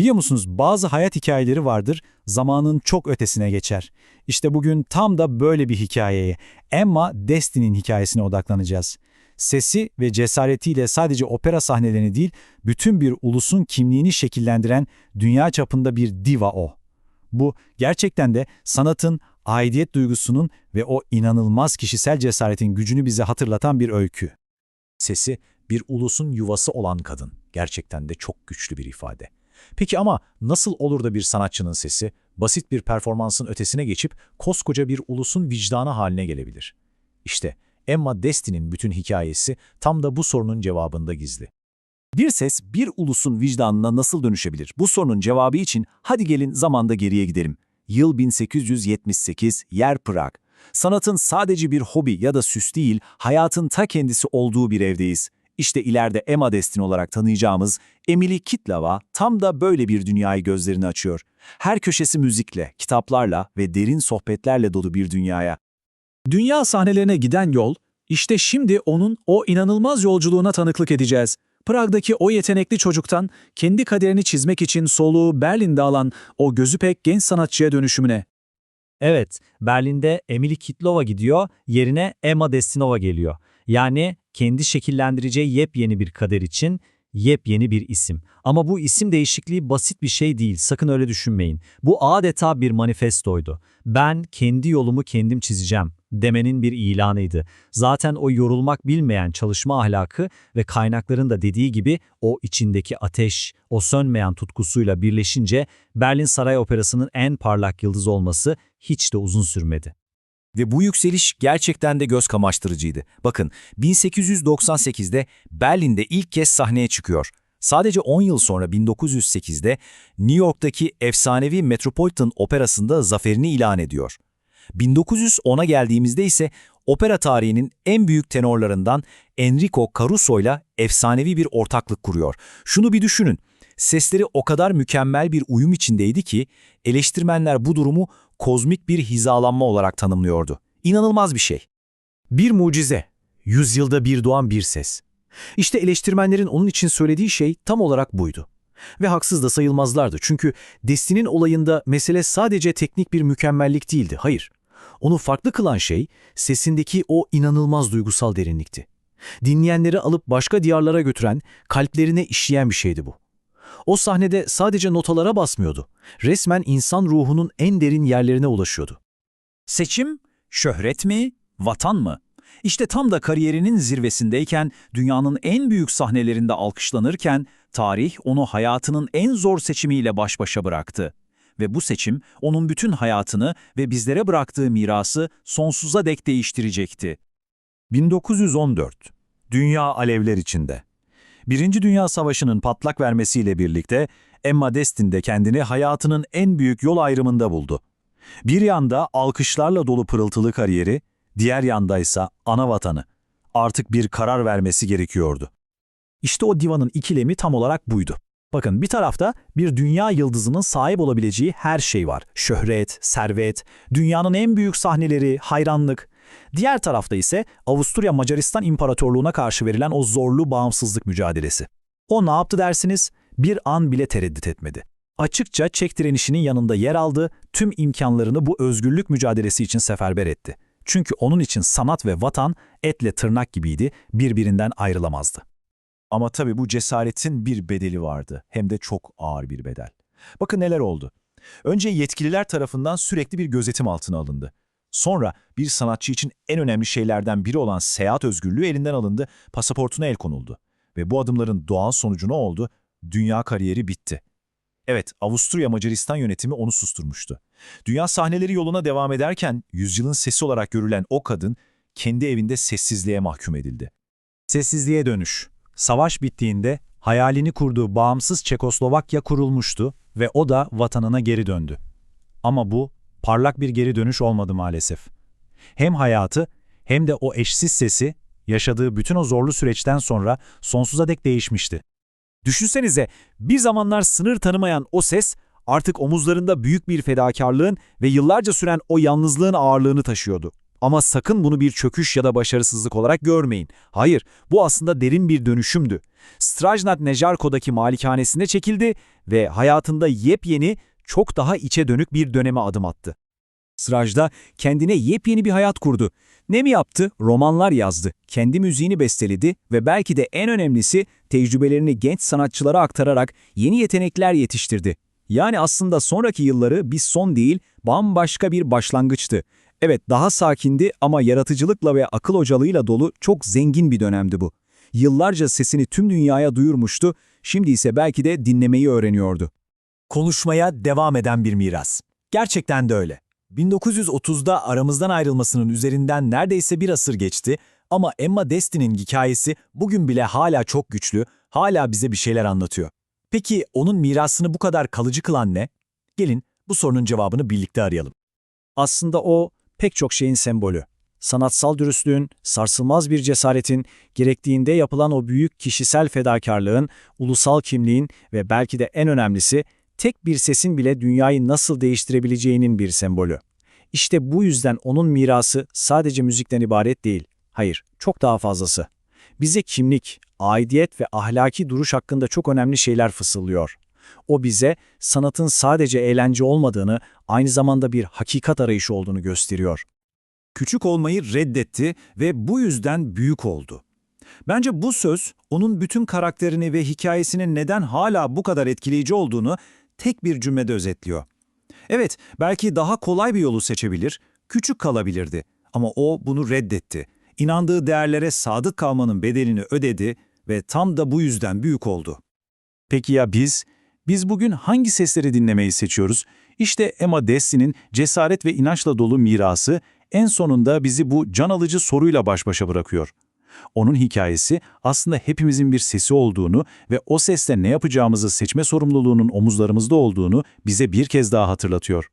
Biliyor musunuz bazı hayat hikayeleri vardır, zamanın çok ötesine geçer. İşte bugün tam da böyle bir hikayeye, Emma Destin'in hikayesine odaklanacağız. Sesi ve cesaretiyle sadece opera sahnelerini değil, bütün bir ulusun kimliğini şekillendiren dünya çapında bir diva o. Bu gerçekten de sanatın, aidiyet duygusunun ve o inanılmaz kişisel cesaretin gücünü bize hatırlatan bir öykü. Sesi bir ulusun yuvası olan kadın. Gerçekten de çok güçlü bir ifade. Peki ama nasıl olur da bir sanatçının sesi basit bir performansın ötesine geçip koskoca bir ulusun vicdanı haline gelebilir? İşte Emma Destin'in bütün hikayesi tam da bu sorunun cevabında gizli. Bir ses bir ulusun vicdanına nasıl dönüşebilir? Bu sorunun cevabı için hadi gelin zamanda geriye gidelim. Yıl 1878, yer Prag. Sanatın sadece bir hobi ya da süs değil, hayatın ta kendisi olduğu bir evdeyiz. İşte ileride Emma Destin olarak tanıyacağımız Emily Kitlava tam da böyle bir dünyayı gözlerini açıyor. Her köşesi müzikle, kitaplarla ve derin sohbetlerle dolu bir dünyaya. Dünya sahnelerine giden yol, işte şimdi onun o inanılmaz yolculuğuna tanıklık edeceğiz. Prag'daki o yetenekli çocuktan kendi kaderini çizmek için soluğu Berlin'de alan o gözü pek genç sanatçıya dönüşümüne. Evet, Berlin'de Emily Kitlova gidiyor, yerine Emma Destinova geliyor. Yani kendi şekillendireceği yepyeni bir kader için yepyeni bir isim. Ama bu isim değişikliği basit bir şey değil, sakın öyle düşünmeyin. Bu adeta bir manifestoydu. Ben kendi yolumu kendim çizeceğim demenin bir ilanıydı. Zaten o yorulmak bilmeyen çalışma ahlakı ve kaynakların da dediği gibi o içindeki ateş, o sönmeyen tutkusuyla birleşince Berlin Saray Operası'nın en parlak yıldız olması hiç de uzun sürmedi. Ve bu yükseliş gerçekten de göz kamaştırıcıydı. Bakın 1898'de Berlin'de ilk kez sahneye çıkıyor. Sadece 10 yıl sonra 1908'de New York'taki efsanevi Metropolitan Operası'nda zaferini ilan ediyor. 1910'a geldiğimizde ise opera tarihinin en büyük tenorlarından Enrico Caruso ile efsanevi bir ortaklık kuruyor. Şunu bir düşünün. Sesleri o kadar mükemmel bir uyum içindeydi ki eleştirmenler bu durumu kozmik bir hizalanma olarak tanımlıyordu. İnanılmaz bir şey. Bir mucize, yüzyılda bir doğan bir ses. İşte eleştirmenlerin onun için söylediği şey tam olarak buydu. Ve haksız da sayılmazlardı çünkü Destin'in olayında mesele sadece teknik bir mükemmellik değildi, hayır. Onu farklı kılan şey sesindeki o inanılmaz duygusal derinlikti. Dinleyenleri alıp başka diyarlara götüren, kalplerine işleyen bir şeydi bu. O sahnede sadece notalara basmıyordu. Resmen insan ruhunun en derin yerlerine ulaşıyordu. Seçim, şöhret mi, vatan mı? İşte tam da kariyerinin zirvesindeyken, dünyanın en büyük sahnelerinde alkışlanırken, tarih onu hayatının en zor seçimiyle baş başa bıraktı. Ve bu seçim, onun bütün hayatını ve bizlere bıraktığı mirası sonsuza dek değiştirecekti. 1914. Dünya alevler içinde. Birinci Dünya Savaşı'nın patlak vermesiyle birlikte Emma Destin de kendini hayatının en büyük yol ayrımında buldu. Bir yanda alkışlarla dolu pırıltılı kariyeri, diğer yandaysa ana vatanı. Artık bir karar vermesi gerekiyordu. İşte o divanın ikilemi tam olarak buydu. Bakın bir tarafta bir dünya yıldızının sahip olabileceği her şey var. Şöhret, servet, dünyanın en büyük sahneleri, hayranlık. Diğer tarafta ise Avusturya Macaristan İmparatorluğu'na karşı verilen o zorlu bağımsızlık mücadelesi. O ne yaptı dersiniz? Bir an bile tereddüt etmedi. Açıkça Çek direnişinin yanında yer aldı, tüm imkanlarını bu özgürlük mücadelesi için seferber etti. Çünkü onun için sanat ve vatan etle tırnak gibiydi, birbirinden ayrılamazdı. Ama tabii bu cesaretin bir bedeli vardı, hem de çok ağır bir bedel. Bakın neler oldu. Önce yetkililer tarafından sürekli bir gözetim altına alındı. Sonra bir sanatçı için en önemli şeylerden biri olan seyahat özgürlüğü elinden alındı, pasaportuna el konuldu. Ve bu adımların doğal sonucu ne oldu? Dünya kariyeri bitti. Evet, Avusturya Macaristan yönetimi onu susturmuştu. Dünya sahneleri yoluna devam ederken yüzyılın sesi olarak görülen o kadın kendi evinde sessizliğe mahkum edildi. Sessizliğe dönüş. Savaş bittiğinde hayalini kurduğu bağımsız Çekoslovakya kurulmuştu ve o da vatanına geri döndü. Ama bu parlak bir geri dönüş olmadı maalesef. Hem hayatı hem de o eşsiz sesi yaşadığı bütün o zorlu süreçten sonra sonsuza dek değişmişti. Düşünsenize bir zamanlar sınır tanımayan o ses artık omuzlarında büyük bir fedakarlığın ve yıllarca süren o yalnızlığın ağırlığını taşıyordu. Ama sakın bunu bir çöküş ya da başarısızlık olarak görmeyin. Hayır, bu aslında derin bir dönüşümdü. Strajnat Nejarko'daki malikanesine çekildi ve hayatında yepyeni, çok daha içe dönük bir döneme adım attı. Srajda kendine yepyeni bir hayat kurdu. Ne mi yaptı? Romanlar yazdı, kendi müziğini besteledi ve belki de en önemlisi tecrübelerini genç sanatçılara aktararak yeni yetenekler yetiştirdi. Yani aslında sonraki yılları bir son değil, bambaşka bir başlangıçtı. Evet daha sakindi ama yaratıcılıkla ve akıl hocalığıyla dolu çok zengin bir dönemdi bu. Yıllarca sesini tüm dünyaya duyurmuştu, şimdi ise belki de dinlemeyi öğreniyordu. Konuşmaya devam eden bir miras. Gerçekten de öyle. 1930'da aramızdan ayrılmasının üzerinden neredeyse bir asır geçti ama Emma Destin'in hikayesi bugün bile hala çok güçlü, hala bize bir şeyler anlatıyor. Peki onun mirasını bu kadar kalıcı kılan ne? Gelin bu sorunun cevabını birlikte arayalım. Aslında o pek çok şeyin sembolü. Sanatsal dürüstlüğün, sarsılmaz bir cesaretin, gerektiğinde yapılan o büyük kişisel fedakarlığın, ulusal kimliğin ve belki de en önemlisi tek bir sesin bile dünyayı nasıl değiştirebileceğinin bir sembolü. İşte bu yüzden onun mirası sadece müzikten ibaret değil. Hayır, çok daha fazlası. Bize kimlik, aidiyet ve ahlaki duruş hakkında çok önemli şeyler fısıldıyor. O bize sanatın sadece eğlence olmadığını, aynı zamanda bir hakikat arayışı olduğunu gösteriyor. Küçük olmayı reddetti ve bu yüzden büyük oldu. Bence bu söz onun bütün karakterini ve hikayesinin neden hala bu kadar etkileyici olduğunu tek bir cümlede özetliyor. Evet, belki daha kolay bir yolu seçebilir, küçük kalabilirdi ama o bunu reddetti. İnandığı değerlere sadık kalmanın bedelini ödedi ve tam da bu yüzden büyük oldu. Peki ya biz? Biz bugün hangi sesleri dinlemeyi seçiyoruz? İşte Emma Desti'nin cesaret ve inançla dolu mirası en sonunda bizi bu can alıcı soruyla baş başa bırakıyor. Onun hikayesi aslında hepimizin bir sesi olduğunu ve o sesle ne yapacağımızı seçme sorumluluğunun omuzlarımızda olduğunu bize bir kez daha hatırlatıyor.